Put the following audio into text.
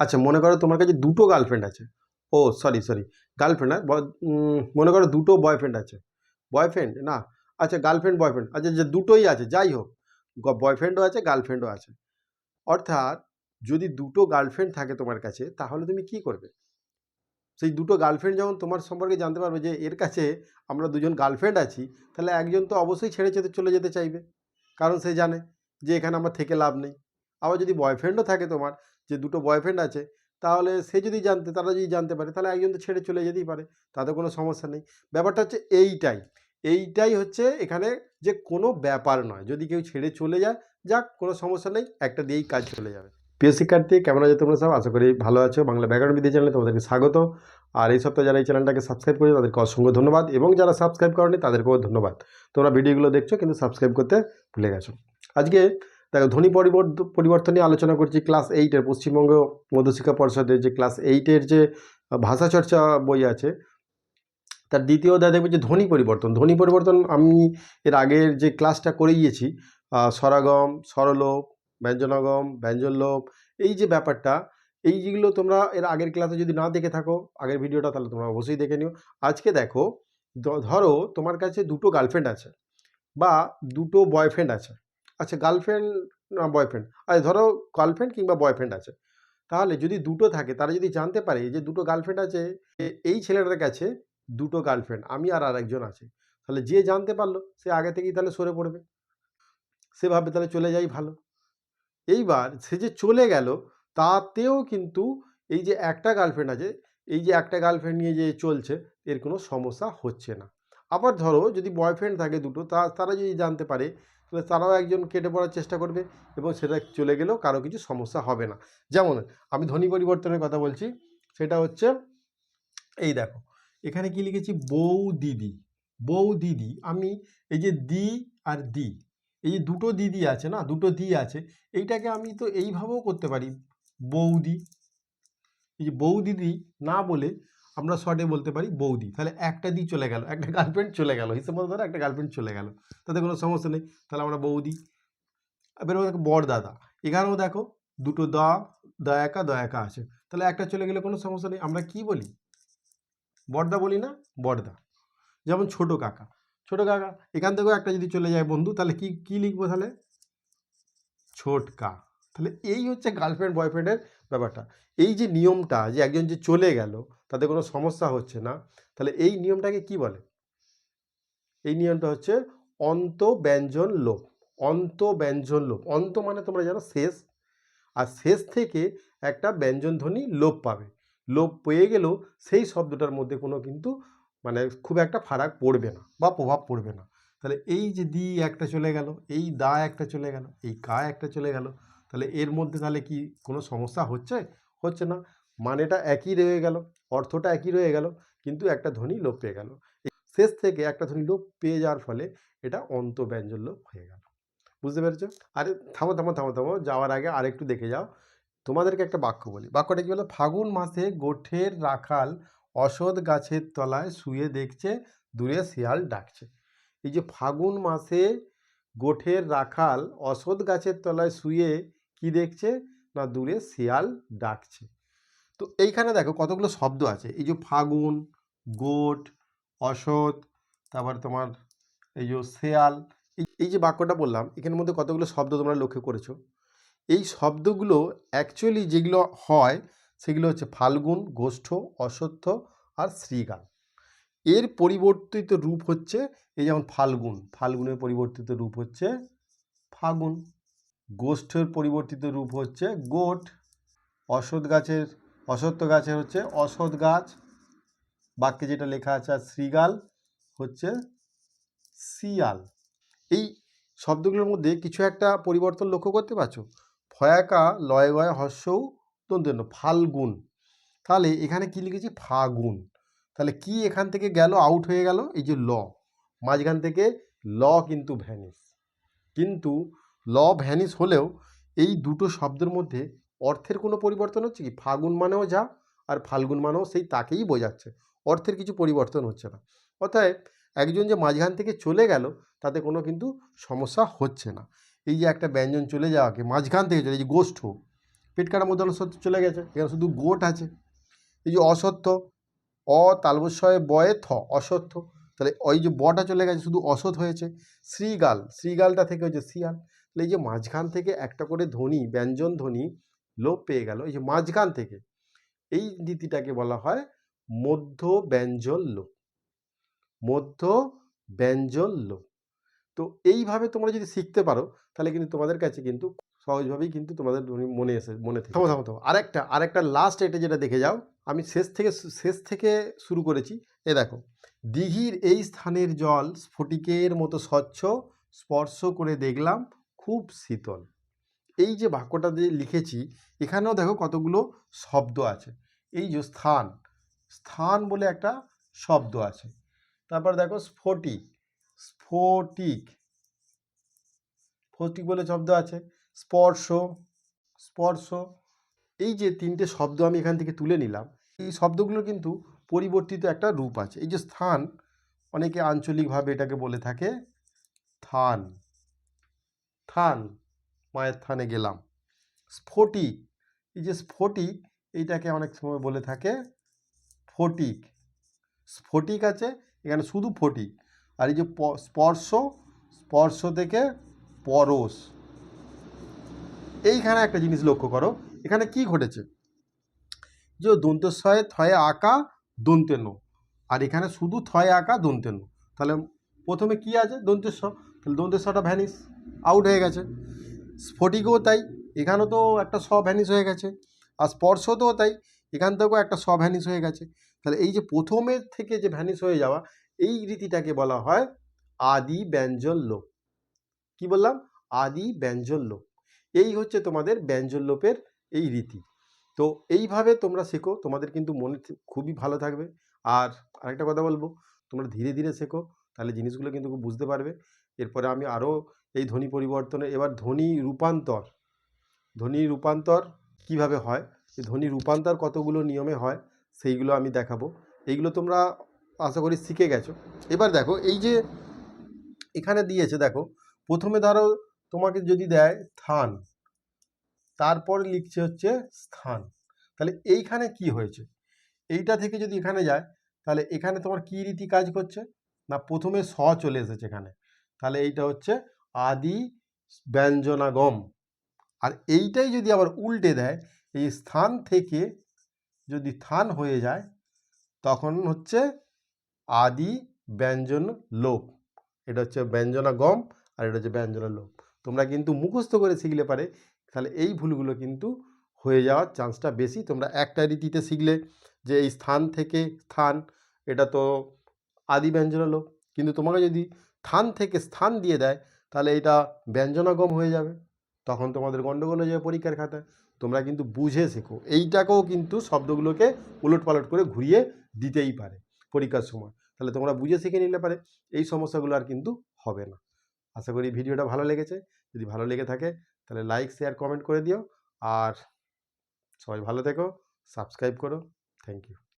আচ্ছা মনে করো তোমার কাছে দুটো গার্লফ্রেন্ড আছে। ও সরি সরি গার্লফ্রেন্ড না মনে করো দুটো বয়ফ্রেন্ড আছে। বয়ফ্রেন্ড না আচ্ছা গার্লফ্রেন্ড বয়ফ্রেন্ড আচ্ছা যে দুটোই আছে, যাই হোক বয়ফ্রেন্ডও আছে গার্লফ্রেন্ডও আছে। অর্থাৎ যদি দুটো গার্লফ্রেন্ড থাকে তোমার কাছে, তাহলে তুমি কি করবে? সেই দুটো গার্লফ্রেন্ড যখন তোমার সম্পর্কে জানতে পারবে যে এর কাছে আমরা দুজন গার্লফ্রেন্ড আছি, তাহলে একজন তো অবশ্যই ছেড়ে যেতে, চলে যেতে চাইবে। কারণ সে জানে যে এখানে আমার থেকে লাভ নেই। আবার যদি বয়ফ্রেন্ডও থাকে তোমার যে দুটো বয়ফ্রেন্ড আছে, তাহলে সে যদি জানতে, তারা যদি জানতে পারে, তাহলে একজন তো ছেড়ে চলে যেতেই পারে, তাতে কোনো সমস্যা নেই। ব্যাপারটা হচ্ছে এইটাই এইটাই হচ্ছে এখানে যে কোনো ব্যাপার নয়, যদি কেউ ছেড়ে চলে যায়, যাক কোনো সমস্যা নেই, একটা দিয়েই কাজ চলে যাবে। প্রিয় শিক্ষার্থী, কেমন আছে তোমরা সব? আশা করি ভালো আছো। বাংলা ব্যাকরণ বিদ্যা চ্যানেলে তোমাদেরকে স্বাগত। আর এই সপ্তাহে যারা এই চ্যানেলটাকে সাবস্ক্রাইব করেছে, তাদেরকে অসংখ্য ধন্যবাদ। এবং যারা সাবস্ক্রাইব করেনি, তাদেরকেও ধন্যবাদ। তোমরা ভিডিওগুলো দেখছ, কিন্তু সাবস্ক্রাইব করতে ভুলে গেছো। আজকে দেখো ধ্বনি পরিবর্তন নিয়ে আলোচনা করছি ক্লাস এইটের পশ্চিমবঙ্গ মধ্যশিক্ষা পর্ষদের যে ক্লাস এইটের যে ভাষা চর্চা বই আছে, তার দ্বিতীয় অধ্যায় দেখবে যে ধ্বনি পরিবর্তন। ধ্বনি পরিবর্তন আমি এর আগের যে ক্লাসটা করে গিয়েছি স্বরাগম, স্বরলোপ, ব্যঞ্জনাগম, ব্যঞ্জনলোপ, এই যে ব্যাপারটা, এই যেগুলো তোমরা এর আগের ক্লাসে যদি না দেখে থাকো, আগের ভিডিওটা তাহলে তোমরা অবশ্যই দেখে নিও। আজকে দেখো ধরো তোমার কাছে দুটো গার্লফ্রেন্ড আছে, বা দুটো বয়ফ্রেন্ড আছে। আচ্ছা গার্লফ্রেন্ড না বয়ফ্রেন্ড আচ্ছা ধরো গার্লফ্রেন্ড কিংবা বয়ফ্রেন্ড আছে। তাহলে যদি দুটো থাকে, তারা যদি জানতে পারে যে দুটো গার্লফ্রেন্ড আছে এই ছেলেটার কাছে দুটো গার্লফ্রেন্ড আমি আর আরেকজন আছে। তাহলে যে জানতে পারল, সে আগে থেকেই তাহলে সরে পড়বে। সে ভাবে তাহলে চলে যাই ভালো। এইবার সে যে চলে গেল, তাতেও কিন্তু এই যে একটা গার্লফ্রেন্ড আছে, এই যে একটা গার্লফ্রেন্ড নিয়ে যে চলছে, এর কোনো সমস্যা হচ্ছে না। আবার ধরো যদি বয়ফ্রেন্ড থাকে দুটো, তা, তারা যদি জানতে পারে তাহলে তারাও একজন কেটে পড়ার চেষ্টা করবে এবং সেটা চলে গেলেও কারও কিছু সমস্যা হবে না। যেমন আমি ধ্বনি পরিবর্তনের কথা বলছি, সেটা হচ্ছে, এই দেখো, এখানে কি লিখেছি? বউ দিদি। বউ দিদি, আমি এই যে দি আর দি, এই যে দুটো দিদি আছে না, দুটো দি আছে, এইটাকে আমি তো এইভাবেও করতে পারি। বৌদি, এই যে বৌদিদি না বলে আমরা শর্টে বলতে পারি বৌদি। তাহলে একটা দি চলে গেল, একটা গার্লফ্রেন্ড চলে গেল। হিসেব মতো ধরো একটা গার্লফ্রেন্ড চলে গেল। তাতে কোনো সমস্যা নেই। তাহলে আমরা বৌদি। এবার দেখো বর দাদা। এখানেও দেখো দুটো দ, দয়াকা দয়াকা আছে। তাহলে একটা চলে গেলে কোনো সমস্যা নেই। আমরা কি বলি? বড়দা বলি না? বড়দা। যেমন ছোট কাকা। ছোট কাকা, এখান থেকেও একটা যদি চলে যায় বন্ধু, তাহলে কি কি লিখব তাহলে? ছোটকা। তাহলে এই হচ্ছে গার্লফ্রেন্ড বয়ফ্রেন্ডের ব্যাপারটা। এই যে নিয়মটা যে একজন যে চলে গেল, তাতে কোনো সমস্যা হচ্ছে না, তাহলে এই নিয়মটাকে কি বলে? এই নিয়মটা হচ্ছে অন্ত ব্যঞ্জন লোপ। অন্ত ব্যঞ্জন লোপ। অন্ত মানে তোমরা জানো শেষ। আর শেষ থেকে একটা ব্যঞ্জন ধ্বনি লোপ পাবে। লোপ পেয়ে গেলেও সেই শব্দটার মধ্যে কোনো কিন্তু মানে খুব একটা ফারাক পড়বে না বা প্রভাব পড়বে না। তাহলে এই যে দি একটা চলে গেল, এই দা একটা চলে গেল, এই কা একটা চলে গেল তাহলে এর মধ্যে তাহলে কি কোনো সমস্যা হচ্ছে? হচ্ছে না। মানেটা একই রয়ে গেল, অর্থটা একই রয়ে গেল, কিন্তু একটা ধ্বনি লোপ পেয়ে গেল। শেষ থেকে একটা ধ্বনি লোপ পেয়ে যাওয়ার ফলে এটা অন্ত ব্যঞ্জন লোপ হয়ে গেল। বুঝতে পেরেছ? আরে থামো থামো থামো থামো, যাওয়ার আগে আরেকটু দেখে যাও। তোমাদেরকে একটা বাক্য বলি। বাক্যটা কি বলো? ফাগুন মাসে গোঠের রাখাল অসৎ গাছের তলায় শুয়ে দেখছে, দূরে শিয়াল ডাকছে। এই যে ফাগুন মাসে গোঠের রাখাল অসৎ গাছের তলায় শুয়ে কি দেখছে? না দূরে শিয়াল ডাকছে। তো এইখানে দেখো কতগুলো শব্দ আছে। এই যে ফাগুন, গোট অসৎ তারপর তোমার এই যে শেয়াল, এই যে বাক্যটা বললাম, এখানের মধ্যে কতগুলো শব্দ তোমরা লক্ষ্য করেছ? এই শব্দগুলো অ্যাকচুয়ালি যেগুলো হয়, সেগুলো হচ্ছে ফাল্গুন, গোষ্ঠ, অশ্বত্থ আর শ্রীগাল। এর পরিবর্তিত রূপ হচ্ছে এই যেমন ফাল্গুন, ফাল্গুনের পরিবর্তিত রূপ হচ্ছে ফাগুন। গোষ্ঠের পরিবর্তিত রূপ হচ্ছে গোট অশ্বত্থ গাছের অশ্বত্থ গাছের হচ্ছে অশ্বত্থ গাছ। বাক্যে যেটা লেখা আছে, আর শ্রীগাল হচ্ছে শিয়াল। এই শব্দগুলোর মধ্যে কিছু একটা পরিবর্তন লক্ষ্য করতে পারছ? ফয়াকা লয় গয় হর্ষৌ, দন্তেন্য, ফাল্গুন। তাহলে এখানে কি লিখেছি? ফাগুন। তাহলে কি এখান থেকে গেল? আউট হয়ে গেল? এই যে ল। মাঝখান থেকে ল কিন্তু ভ্যানিস কিন্তু ল ভ্যানিস হলেও এই দুটো শব্দের মধ্যে অর্থের কোনো পরিবর্তন হচ্ছে কি? ফাগুন মানেও যা আর ফাল্গুন মানেও সেই তাকেই বোঝাচ্ছে। অর্থের কিছু পরিবর্তন হচ্ছে না। অতএব একজন যে মাঝখান থেকে চলে গেল, তাতে কোনো কিন্তু সমস্যা হচ্ছে না। এই যে একটা ব্যঞ্জন চলে যাওয়াকে মাঝখান থেকে চলে, এই যে গোষ্ঠ, পেট কাটা মূর্ধন্য সত্য চলে গেছে, এখানে শুধু গোট আছে। এই যে অসত্য অ তালবস্বয়ে বয়ে থ অসত্য তাহলে ওই যে বটা চলে গেছে, শুধু অসৎ হয়েছে। শ্রীগাল, শ্রীগালটা থেকে হচ্ছে শিয়াল এই যে মাঝখান থেকে একটা করে ধ্বনি, ব্যঞ্জন ধ্বনি লোপ পেয়ে গেল। এই যে মাঝখান থেকে, এই নীতিটাকে বলা হয় মধ্য ব্যঞ্জন লোপ। মধ্য ব্যঞ্জন লোপ। তো এইভাবে তোমরা যদি শিখতে পারো, তাহলে কিন্তু তোমাদের কাছে কিন্তু সহজভাবেই কিন্তু তোমাদের মনে এসে, মনে থেকে থামো থামো আরেকটা আরেকটা লাস্ট এটা যেটা দেখে যাও, আমি শেষ থেকে শেষ থেকে শুরু করেছি। এ দেখো, দিঘির এই স্থানের জল স্ফটিকের মতো স্বচ্ছ, স্পর্শ করে দেখলাম খুব শীতল। এই যে বাক্যটা দিয়ে লিখেছি, এখানেও দেখো কতগুলো শব্দ আছে। এই যে স্থান স্থান বলে একটা শব্দ আছে। তারপর দেখো স্ফটিক স্ফটিক স্ফটিক বলে শব্দ আছে, স্পর্শ স্পর্শ। এই যে তিনটে শব্দ আমি এখান থেকে তুলে নিলাম, এই শব্দগুলোর কিন্তু পরিবর্তিত একটা রূপ আছে। এই যে স্থান, অনেকে আঞ্চলিকভাবে এটাকে বলে থাকে থান থান মায়ের থানে গেলাম। স্ফটিক, এই যে স্ফটিক, এইটাকে অনেক সময় বলে থাকে ফটিক স্ফটিক আছে, এখানে শুধু ফটিক। আর এই যে স্পর্শ স্পর্শ থেকে পরশ। এইখানে একটা জিনিস লক্ষ্য করো, এখানে কি ঘটেছে? যে দন্তস্বয়ে থয়ে আঁকা দন্তে নো আর এখানে শুধু থয়ে আঁকা দন্তে নো তাহলে প্রথমে কি আছে দন্তেস্ব তাহলে দন্তেস্বটা ভ্যানিস আউট হয়ে গেছে। স্ফটিকও তাই এখানেও তো একটা স ভ্যানিস হয়ে গেছে। আর স্পর্শতেও তাই, এখান থেকেও একটা স ভ্যানিস হয়ে গেছে। তাহলে এই যে প্রথমের থেকে যে ভ্যানিস হয়ে যাওয়া, এই রীতিটাকে বলা হয় আদি ব্যঞ্জন লোপ। কি বললাম? আদি ব্যঞ্জন লোপ। এই হচ্ছে তোমাদের ব্যঞ্জন লোপের এই রীতি। তো এইভাবে তোমরা শেখো, তোমাদের কিন্তু মনে খুবই ভালো থাকবে। আর আরেকটা কথা বলব, তোমরা ধীরে ধীরে শেখো, তাহলে জিনিসগুলো কিন্তু বুঝতে পারবে। এরপরে আমি আরও এই ধ্বনি পরিবর্তনে, এবার ধ্বনি রূপান্তর। ধ্বনি রূপান্তর কীভাবে হয়? ধ্বনি রূপান্তর কতগুলো নিয়মে হয়, সেইগুলো আমি দেখাবো। এইগুলো তোমরা আশা করি শিখে গেছো। এবার দেখো, এই যে এখানে দিয়েছে, দেখো, প্রথমে ধরো তোমাকে যদি দেয় থান তারপর লিখছে হচ্ছে স্থান। তাহলে এইখানে কি হয়েছে? এইটা থেকে যদি এখানে যায়, তাহলে এখানে তোমার কি রীতি কাজ করছে? না, প্রথমে স চলে এসেছে এখানে। তাহলে এইটা হচ্ছে আদি ব্যঞ্জনাগম। আর এইটাই যদি আবার উল্টে দেয়, এই স্থান থেকে যদি থান হয়ে যায়, তখন হচ্ছে আদি ব্যঞ্জন লোপ। এটা হচ্ছে ব্যঞ্জনা গম আর এটা হচ্ছে ব্যঞ্জনা লোপ। তোমরা কিন্তু মুখস্থ করে শিখলে পারে, তাহলে এই ভুলগুলো কিন্তু হয়ে যাওয়ার চান্সটা বেশি। তোমরা একটা রীতিতে শিখলে যে এই স্থান থেকে স্থান এটা তো আদি ব্যঞ্জনা লোপ। কিন্তু তোমাকে যদি থান থেকে স্থান দিয়ে দেয় তাহলে এটা ব্যঞ্জনাগম হয়ে যাবে। তখন তোমাদের গণ্ডগোল হয়ে যাবে পরীক্ষার খাতায়। তোমরা কিন্তু বুঝে শেখো। এইটাকেও কিন্তু শব্দগুলোকে উলট পালট করে ঘুরিয়ে দিতেই পারে পরীক্ষার সময়। তাহলে তোমরা বুঝে শিখে নিলে পারে। এই সমস্যাগুলো আর কিন্তু হবে না। আশা করি ভিডিওটা ভালো লেগেছে। যদি ভালো লেগে থাকে, তাহলে লাইক শেয়ার কমেন্ট করে দিও। আর সবাই ভালো থেকো সাবস্ক্রাইব করো। Thank you